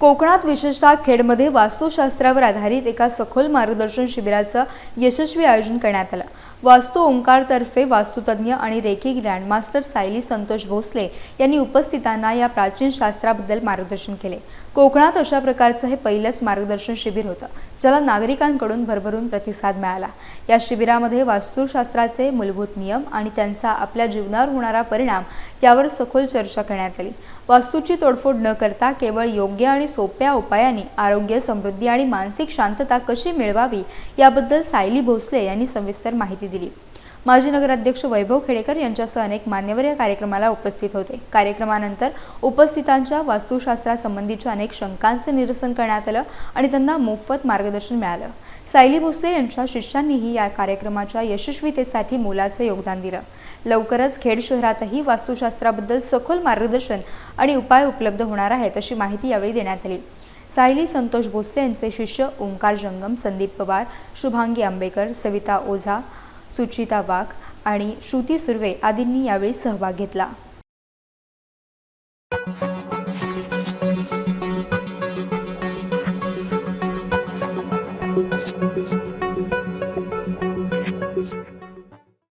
कोकणात विशेषतः खेडमध्ये वास्तुशास्त्रावर आधारित एका सखोल मार्गदर्शन शिबिराचं यशस्वी आयोजन करण्यात आलं. वास्तू ओंकारतर्फे वास्तुतज्ञ आणि रेखी ग्रँडमास्टर सायली संतोष भोसले यांनी उपस्थितांना या प्राचीन शास्त्राबद्दल मार्गदर्शन केले. कोकणात अशा प्रकारचं हे पहिलंच मार्गदर्शन शिबिर होतं ज्याला नागरिकांकडून भरभरून प्रतिसाद मिळाला. या शिबिरामध्ये वास्तुशास्त्राचे मूलभूत नियम आणि त्यांचा आपल्या जीवनावर होणारा परिणाम यावर सखोल चर्चा करण्यात आली. वास्तूची तोडफोड न करता केवळ योग्य आणि सोप्या उपायाने आरोग्य समृद्धी आणि मानसिक शांतता कशी मिळवावी याबद्दल सायली भोसले यांनी सविस्तर माहिती दिली. माजी नगराध्यक्ष वैभव खेडेकर यांच्यासह अनेक मान्यवर या कार्यक्रमाला उपस्थित होते. कार्यक्रमानंतर उपस्थितांच्या वास्तुशास्त्रासंबंधीच्या अनेक शंकांचे निरसन करण्यात आलं आणि त्यांना मोफत मार्गदर्शन मिळालं. सायली भोसले यांच्या शिष्यांनीही या कार्यक्रमाच्या यशस्वीतेसाठी मोलाचं योगदान दिलं. लवकरच खेड शहरातही वास्तुशास्त्राबद्दल सखोल मार्गदर्शन आणि उपाय उपलब्ध होणार आहेत अशी माहिती यावेळी देण्यात आली. सायली संतोष भोसले यांचे शिष्य ओंकार जंगम संदीप पवार शुभांगी आंबेकर सविता ओझा सुचिता वाघ आणि श्रुती सुर्वे आदींनी यावेळी सहभाग घेतला.